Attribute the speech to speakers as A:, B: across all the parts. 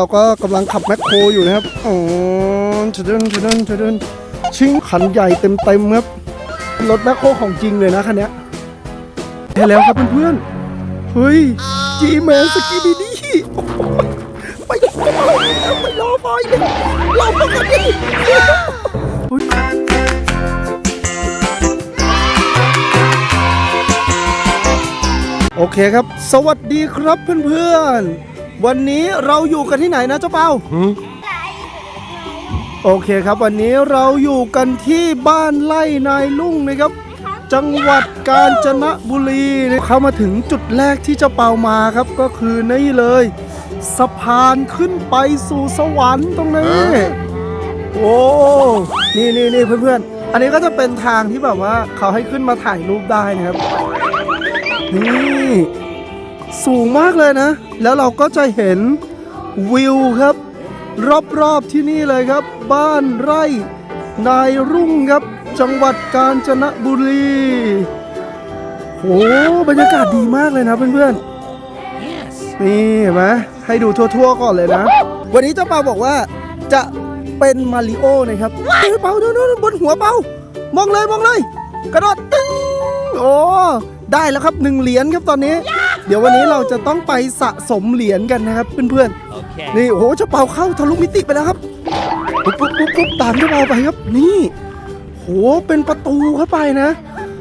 A: เราก็กำลังขับแมคโครอยู่นะครับอ๋อชะเดินชะเดินชะเดินชิงขันใหญ่เต็มเต็มครับ รถแมคโครของจริงเลยนะคันนี้ใช่แล้วครับเพื่อนๆ เฮ้ย จีแมนสกีบีดีไปไปรอไฟเลยรอปกติเฮ้ยโอเคครับ สวัสดีครับเพื่อนๆ วันนี้เราอยู่กันที่ไหนนะเจ้าเปาโอเคครับ วันนี้เราอยู่กันที่บ้านไร่นายลุ่งนะครับ จังหวัดกาญจนบุรีนะเข้ามาถึงจุดแรกที่เจะเปามาครับก็คือนี่เลย สะพานขึ้นไปสู่สวรรค์ตรงนี้โอ้นี่นี่นี่เพื่อนๆ อันนี้ก็จะเป็นทางที่แบบว่าเขาให้ขึ้นมาถ่ายรูปได้นะครับ นี่ สูงมากเลยนะ แล้วเราก็จะเห็นวิวครับ รอบๆที่นี่เลยครับ บ้านไร่นายรุ่งครับ จังหวัดกาญจนบุรีโหบรรยากาศดีมากเลยนะเพื่อนๆนี่เห็นไหมให้ดูทั่วๆ ก่อนเลยนะ วันนี้เจ้าเปาบอกว่าจะเป็นมาริโอนะครับเฮ้ยเปาดูดูดูบนหัวเปามองเลยมองเลย กระโดดตึ้งโอ้ได้แล้วครับหนึ่งเหรียญครับตอนนี้ เดี๋ยววันนี้เราจะต้องไปสะสมเหรียญกันนะครับเพื่อนๆนี่โอ้โหเจ้าเปาเข้าทะลุมิติไปแล้วครับปุ๊บปุ๊บปุ๊บปุ๊บตามเจ้าเปาไปครับ นี่โหเป็นประตูเข้าไปนะ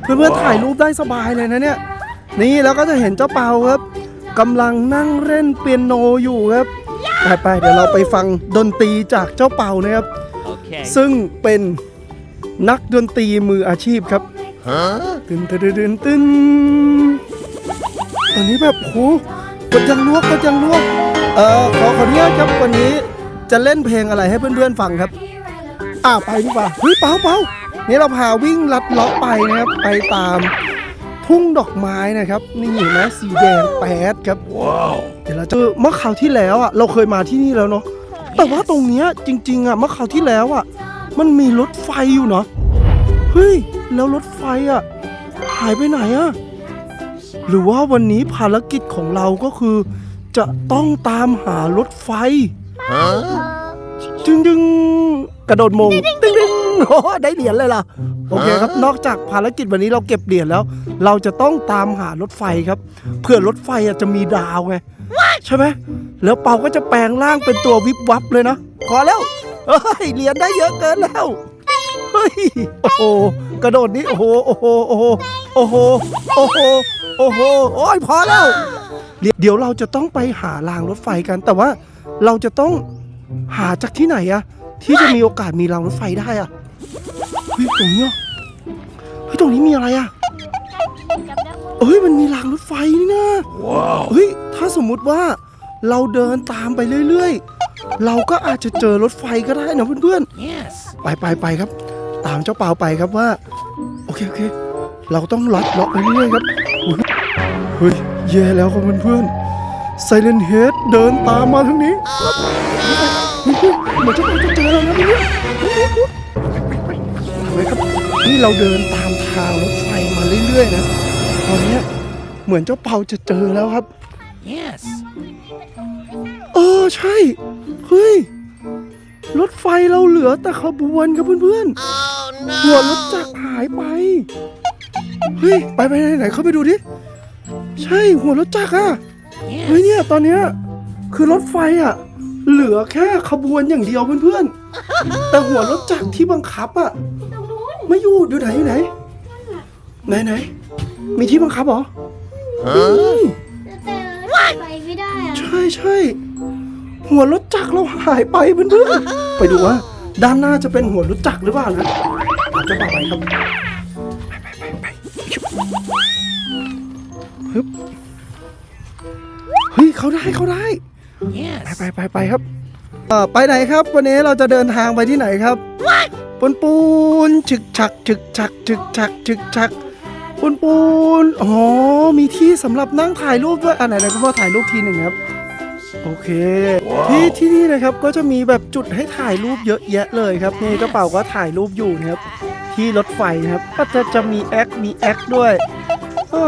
A: เพื่อนๆถ่ายรูปได้สบายเลยนะเนี่ย นี่แล้วก็จะเห็นเจ้าเปาครับกำลังนั่งเล่นเปียโนอยู่ครับไปไปๆเดี๋ยวเราไปฟังดนตรีจากเจ้าเปานะครับ
B: Okay.
A: ซึ่งเป็นนักดนตรีมืออาชีพครับตึนตึนตึนตึนตึน ตอนนี้แบบโหกดยังลวกกดยังลวกเอ่อขอขออนุญาตครับวันนี้จะเล่นเพลงอะไรให้เพื่อนๆฟังครับ อ่าไปดีกว่าเฮ้ยเปาเปานี่เราพาวิ่งลัดเลาะไปนะครับไปตามทุ่งดอกไม้นะครับ นี่เห็นไหมสีแดงแป๊ดครับเดี๋ยวเราจะเมื่อคราวที่แล้วอะเราเคยมาที่นี่แล้วเนาะแต่ว่าตรงเนี้ยจริง ๆอะเมื่อคราวที่แล้วอะ มันมีรถไฟอยู่เนาะเฮ้ยแล้วรถไฟอะหายไปไหนอะ หรือว่าวันนี้ภารกิจของเราก็คือ จะต้องตามหารถไฟจึงจึงกระโดดมงตึ้งตึ้งโอ้ได้เหรียญเลยล่ะ โอเคครับ นอกจากภารกิจวันนี้เราเก็บเหรียญแล้ว เราจะต้องตามหารถไฟครับ เพื่อรถไฟอะจะมีดาวไง ใช่ไหม แล้วเปาก็จะแปลงร่างเป็นตัววิบวับเลยนะขอแล้วเฮ้ยเหรียญได้เยอะเกินแล้ว เฮ้ย โอ้โห กระโดดนี้ โอ้โห โอ้โห โอ้โห โอ้โห โอ้โหโอ้โหโอ้ยพอแล้วเดี๋ยวเดี๋ยวเราจะต้องไปหารางรถไฟกัน แต่ว่าเราจะต้องหาจากที่ไหนอะที่จะมีโอกาสมีรางรถไฟได้อะเฮ้ยตรงเนี้ยเฮ้ยตรงนี้มีอะไรอะเฮ้ยมันมีรางรถไฟนี่นะเฮ้ยถ้าสมมุติว่าเราเดินตามไปเรื่อยๆ เราก็อาจจะเจอรถไฟก็ได้นะเพื่อนๆ
B: Yes.
A: ไปไปไปครับ ตามเจ้าเปาไปครับว่า โอเคโอเค เราต้องลัดเลาะไปเรื่อยๆครับอุ๊ย เฮ้ยแย่แล้วครับเพื่อนๆไซเลนเฮดเดินตามมาทางนี้เหมือนเจ้าเปาจะเจอแล้วนะเนี่ยไปไปไปครับนี่เราเดินตามทางรถไฟมาเรื่อยๆนะตอนนี้เหมือนเจ้าเปาจะเจอแล้วครับ
B: Yes.
A: เออใช่เฮ้ยรถไฟเราเหลือแต่ขบวนครับเพื่อนๆหัวรถจักรหายไป เฮ้ย ไปไปไหนไหนเข้าไปดูดิ ใช่หัวรถจักรอะเฮ้ย
B: Yes.
A: เนี่ยตอนเนี้ยคือรถไฟอะ เหลือแค่ขบวนอย่างเดียวเพื่อนๆแต่หัวรถจักรที่บังคับอะไม่อยู่อยู่ไหนอยู่ไหนไหนไหนมีที่บังคับเหรอเฮ้ย
C: แต่ไปไม่ได้อะ
A: ใช่ใช่หัวรถจักรเราหายไปเพื่อนๆไปดูว่าด้านหน้าจะเป็นหัวรถจักรหรือเปล่านะอาจจะบอกไปครับ ฮึบเฮ้ยเขาได้เขาได้ไป
B: Yes.
A: ไปไปไปครับเอ่อไปไหนครับ วันนี้เราจะเดินทางไปที่ไหนครับปูนปูนฉึกฉักฉึกฉักฉึกฉักฉึกฉักปูนปูนอ๋อมีที่สำหรับนั่งถ่ายรูปด้วยอะไหนไหนคุณพ่อถ่ายรูปทีหนึ่งครับ โอเค ที่ที่นี่นะครับก็จะมีแบบจุดให้ถ่ายรูปเยอะแยะเลยครับนี่กระเป๋าก็ถ่ายรูปอยู่นะครับ ที่รถไฟนะครับก็จะจะมีแอคมีแอคด้วย อ๋อ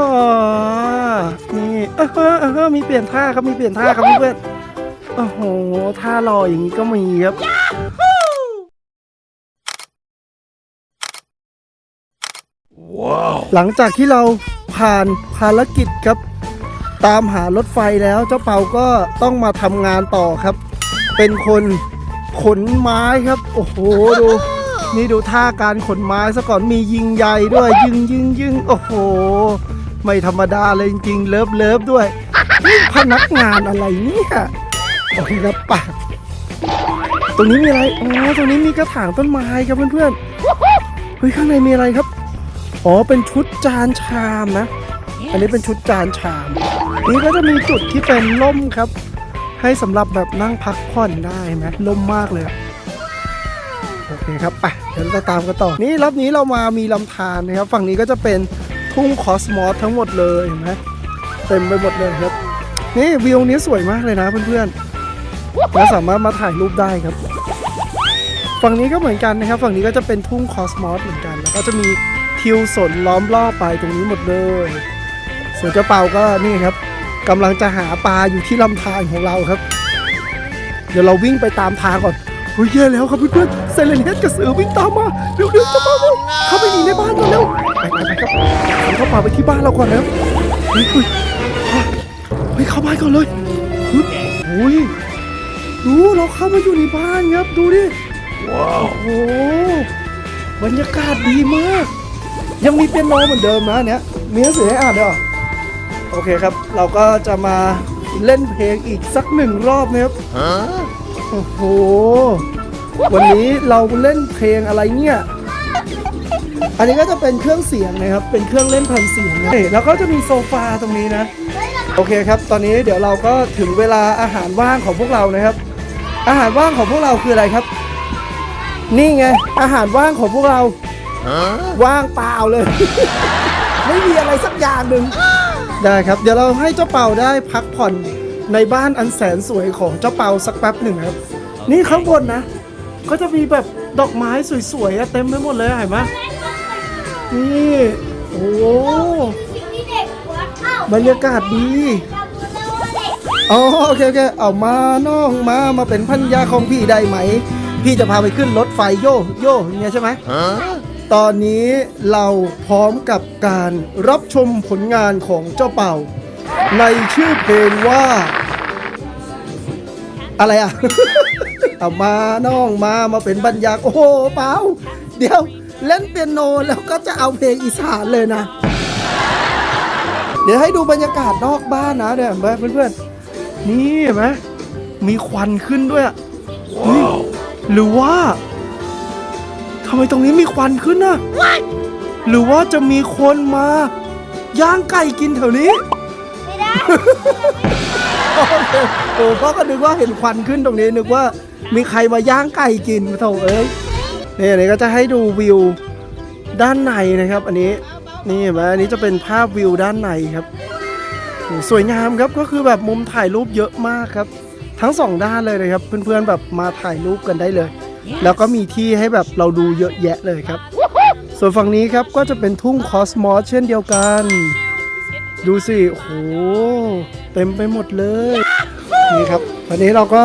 A: นี่เออเออเออมีเปลี่ยนท่าครับมีเปลี่ยนท่าครับเพื่อนๆโอ้โหท่ารออย่างนี้ก็มีครับหลังจากที่เราผ่านภารกิจครับ ตามหารถไฟแล้วเจ้าเปาก็ต้องมาทำงานต่อครับ เป็นคนขนไม้ครับ โอ้โหดู นี่ดูท่าการขนไม้ซะก่อนมียิงใหญ่ด้วย ยิงยิงยิงโอ้โห ไม่ธรรมดาเลยจริงๆเลิฟเลิฟด้วยพนักงานอะไรเนี่ยโอเคครับไปตรงนี้มีอะไรอ๋อตรงนี้มีกระถางต้นไม้ครับเพื่อนๆเฮ้ยข้างในมีอะไรครับอ๋อเป็นชุดจานชามนะ อันนี้เป็นชุดจานชาม นี่ก็จะมีจุดที่เป็นล่มครับ ให้สำหรับแบบนั่งพักผ่อนได้ไหมล่มมากเลย โอเคครับไปเดี๋ยวเราตามกันต่อ นี่รอบนี้เรามามีลำธารนะครับ ฝั่งนี้ก็จะเป็นทุ่งคอสมอสทั้งหมดเลยเห็นไหมเต็มไปหมดเลยครับ นี่วิวนี้สวยมากเลยนะเพื่อนๆเราสามารถมาถ่ายรูปได้ครับ ฝั่งนี้ก็เหมือนกันนะครับ ฝั่งนี้ก็จะเป็นทุ่งคอสมอสเหมือนกันแล้วก็จะมีทิวสนล้อมรอบไปตรงนี้หมดเลยส่วนเจ้าเปาก็นี่ครับกำลังจะหาปลาอยู่ที่ลำธารของเราครับ เดี๋ยวเราวิ่งไปตามทางก่อน เฮ้ยแย่แล้วครับเพื่อนๆเซเลนเฮดกับเสือวิ่งตามมาเร็วๆจ้าเปาเร็วเข้าไปหนีในบ้านก่อนเร็วไปไปไปครับเข้าป่าไปที่บ้านเราก่อนนะครับเฮ้ยเฮ้ยเฮ้ยเข้าบ้านก่อนเลยฮึบโอ้ยดูเราเข้ามาอยู่ในบ้านครับดูดิ
B: Wow.
A: โอ้บรรยากาศดีมาก ยังมีเปียโนเหมือนเดิมนะเนี้ยมีหนังสือให้อ่านด้วยเหรอโอเคครับ เราก็จะมาเล่นเพลงอีกสักหนึ่งรอบนะครับ โอ้โห วันนี้เราเล่นเพลงอะไรเนี่ย อันนี้ก็จะเป็นเครื่องเสียงนะครับ เป็นเครื่องเล่นแผ่นเสียงนะแล้วก็จะมีโซฟาตรงนี้นะ โอเคครับ ตอนนี้เดี๋ยวเราก็ถึงเวลาอาหารว่างของพวกเรานะครับ อาหารว่างของพวกเราคืออะไรครับ นี่ไง อาหารว่างของพวกเรา ว่างเปล่าเลย ไม่มีอะไรสักอย่างหนึ่งได้ครับ เดี๋ยวเราให้เจ้าเป่าได้พักผ่อน ในบ้านอันแสนสวยของเจ้าเปาสักแป๊บหนึ่งครับ นี่ข้างบนนะก็จะมีแบบดอกไม้สวยๆอะเต็มไปหมดเลยเห็นไหมนี่โอ้โห
C: สิ่งที่เด็กวัดเอ้า
A: บรรยากาศดี
C: จำได้ว่าเด็ก
A: อ๋อโอเคโอเคเอามาน้องมามาเป็นพันยาของพี่ได้ไหม พี่จะพาไปขึ้นรถไฟโยโย่อย่างเงี้ยใช่ไหม
B: Huh?
A: ตอนนี้เราพร้อมกับการรับชมผลงานของเจ้าเป่า ในชื่อเพลงว่า อะไรอะ เอามาน้องมามาเป็นบรรยากโอ้โหเปล่าเดี๋ยวเล่นเปียโนแล้วก็จะเอาเพลงอีสานเลยนะ เดี๋ยวให้ดูบรรยากาศนอกบ้านนะเนี่ยเห็นไหมเพื่อนๆนี่เห็นไหมมีควันขึ้นด้วยอะเฮ้ย
B: Wow.
A: หรือว่าทำไมตรงนี้มีควันขึ้นน่ะหรือว่าจะมีคนมา ย่างไก่กินแถวนี้
C: ไม่ได้
A: โอเคโอ้พ่อก็นึกว่าเห็นควันขึ้นตรงนี้นึกว่ามีใครมาย่างไก่กินโถเอ้ยนี่อันนี้ก็จะให้ดูวิวด้านในนะครับ อันนี้นี่เห็นไหมอันนี้จะเป็นภาพวิวด้านในครับโอ้สวยงามครับก็คือแบบมุมถ่ายรูปเยอะมากครับ ทั้งสองด้านเลยนะครับ เพื่อนๆแบบมาถ่ายรูปกันได้เลย แล้วก็มีที่ให้แบบเราดูเยอะแยะเลยครับ ส่วนฝั่งนี้ครับก็จะเป็นทุ่งคอสมอสเช่นเดียวกัน ดูสิโอ้โหเต็มไปหมดเลย นี่ครับวันนี้เราก็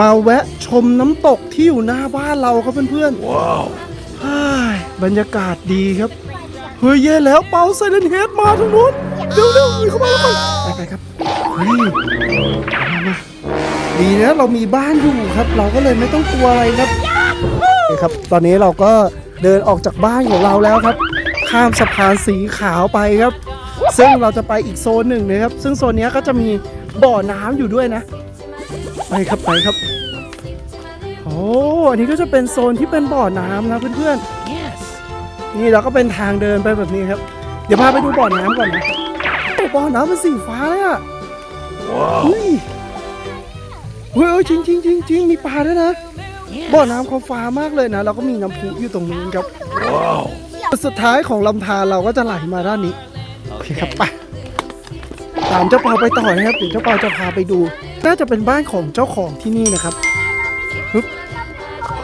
A: มาแวะชมน้ำตกที่อยู่หน้าบ้านเราครับเพื่อน
B: Wow.
A: ๆเฮ้ยบรรยากาศดีครับ เฮ้ยเย่แล้วเปาไซเลนเฮดมาทางนู้นเร็วเร็วๆเข้ามาแล้วไปไปครับเฮ้ยมามาดีนะเรามีบ้านอยู่ครับ เราก็เลยไม่ต้องกลัวอะไรครับนี่ครับ ตอนนี้เราก็เดินออกจากบ้านของเราแล้วครับ ข้ามสะพานสีขาวไปครับ ซึ่งเราจะไปอีกโซนหนึ่งนะครับ ซึ่งโซนเนี้ยก็จะมีบ่อน้ำอยู่ด้วยนะ ไปครับไปครับ โอ้อันนี้ก็จะเป็นโซนที่เป็นบ่อน้ำนะเพื่อนๆ นี่เราก็เป็นทางเดินไปแบบนี้ครับ เดี๋ยวพาไปดูบ่อน้ำก่อนนะโอ้บ่อน้ำเป็นสีฟ้าเลยอะ
B: Wow.
A: เฮ้ยเฮ้ยเอ้ยจริงจริงจริงจริงมีปลาด้วยนะบ่อน้ำเขาฟ้ามากเลยนะแล้วก็มีน้ำพุอยู่ตรงนู้นครับ
B: Wow.
A: จุดสุดท้ายของลำธารเราก็จะไหลมาด้านนี้โอ เคครับไปตามเจ้าเปาไปต่อนะครับเดี๋ยวเจ้าเปาจะพาไปดู น่าจะเป็นบ้านของเจ้าของที่นี่นะครับฮึบ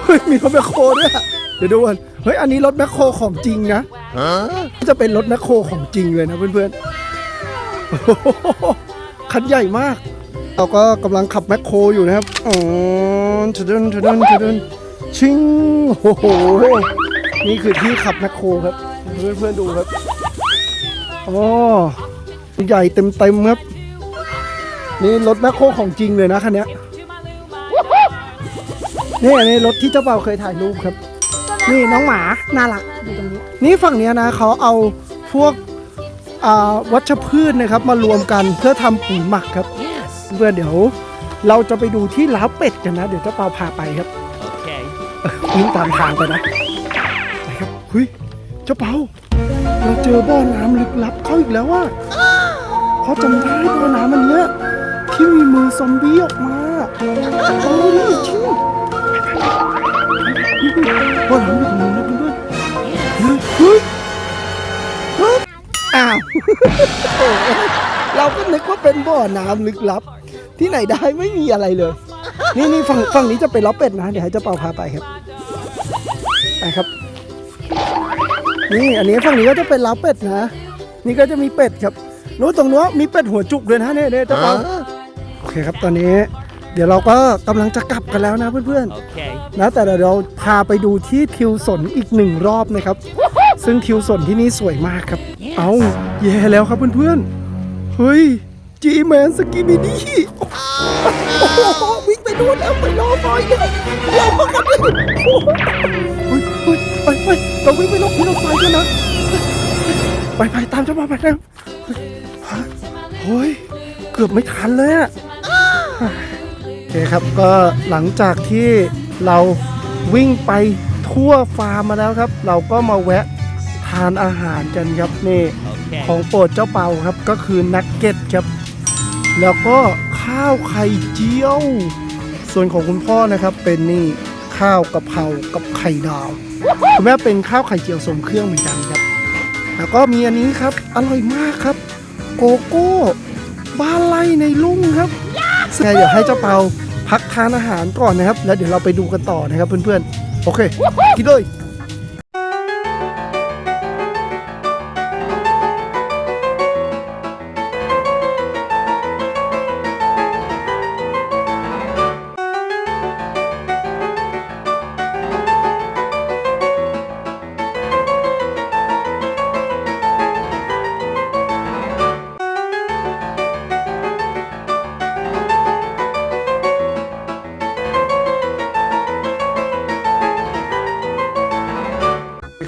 A: เฮ้ยมีรถแมคโครด้วยอะเดี๋ยวดูกันเฮ้ยอันนี้รถแมคโครของจริงนะ
B: Huh?
A: จะเป็นรถแมคโครของจริงเลยนะเพื่อนๆโอ้โหคันใหญ่มาก เราก็กำลังขับแมคโครอยู่นะครับอ๋อชะดุนชะดุนชะดุนชิงโอ้โหนี่คือที่ขับแมคโครครับเพื่อนๆดูครับ อ๋อใหญ่เต็มเต็มๆครับ นี่รถแมคโครของจริงเลยนะคันเนี้ยนี่อันนี้รถที่เจ้าเปาเคยถ่ายรูปครับ นี่น้องหมาน่ารักอยู่ตรงนี้นี่ฝั่งเนี้ยนะเขาเอาพวกอ่าวัชพืชนะครับมารวมกันเพื่อทำปุ๋ยหมักครับ เพื่อนเดี๋ยวเราจะไปดูที่ล้าวเป็ดกันนะ เดี๋ยวเจ้าเปาพาไปครับ
D: Okay.
A: วิ่งตามทางไปนะไปครับเฮ้ยเจ้าเปา เราเจอบ่อน้ำลึกลับเขาอีกแล้วว่าเขาจำได้บ่อน้ำอันเนี้ยที่มีมือซอมบี้ออกมาเออนี่จริงบ่อน้ำอยู่ตรงนู้นนะเพื่อนๆเฮ้ยเฮ้ยเฮ้ยอ้าวโถ่เราก็นึกว่าเป็นบ่อน้ำลึกลับ ที่ไหนได้ไม่มีอะไรเลย นี่นี่ฝั่งฝั่งนี้จะเป็นล้อเป็ดนะ เดี๋ยวให้เจ้าเปาพาไปครับไปครับ นี่อันนี้ฝั่งนี้ก็จะเป็นล้าเป็ดนะ นี่ก็จะมีเป็ดครับนู้นตรงนู้นมีเป็ดหัวจุกด้วยนะเนี่ยเนี่ยเจ้าเปาโอเคครับตอนนี้ เดี๋ยวเราก็กำลังจะกลับกันแล้วนะเพื่อน
D: Okay.
A: ๆนะแต่เดี๋ยวเราพาไปดูที่ทิวสนอีกหนึ่งรอบนะครับ ซึ่งทิวสนที่นี่สวยมากครับ เอาแย่แล้วครับเพื่อนๆเฮ้ยจีแมนสกิบิดี้โอ้โหวิ่งไปดูนแล้วไปรอหน่อยเลยรอมากันเลยโอ้โหเฮ้ยเฮ้ยไปไป เราวิ่งไปรอบที่รถไฟกันนะไปไปตามเจ้ามาไปเร็วเฮ้ยฮะเฮ้ยเกือบไม่ทันเลยอะโอเคครับก็หลังจากที่เราวิ่งไปทั่วฟาร์มมาแล้วครับ เราก็มาแวะทานอาหารกันครับนี่
D: Okay.
A: ของโปรดเจ้าเปาครับก็คือนักเก็ตครับ แล้วก็ข้าวไข่เจียว ส่วนของคุณพ่อนะครับเป็นนี่ ข้าวกะเพรากับไข่ดาวคุณแม่เป็นข้าวไข่เจียวทรงเครื่องเหมือนกันครับ แล้วก็มีอันนี้ครับ อร่อยมากครับ โกโก้บ้านไร่ในลุ่งครับซึ่งเดี๋ยวให้เจ้าเปาพักทานอาหารก่อนนะครับ แล้วเดี๋ยวเราไปดูกันต่อนะครับเพื่อนๆ โอเคกินเลย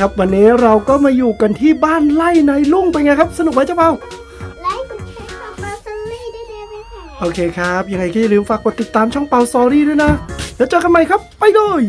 A: ครับ วันนี้เราก็มาอยู่กันที่บ้านไร่ในลุ่งเป็นไงครับ สนุกไหมเจ้าเปา
C: ไลค์กดแชร์กับมาซันนี่ได้เลยไหมคะ
A: โอเคครับ ยังไงก็อย่าลืมฝากกดติดตามช่องเปาซอรี่ด้วยนะ แล้วเจอกันใหม่ครับ ไปเลย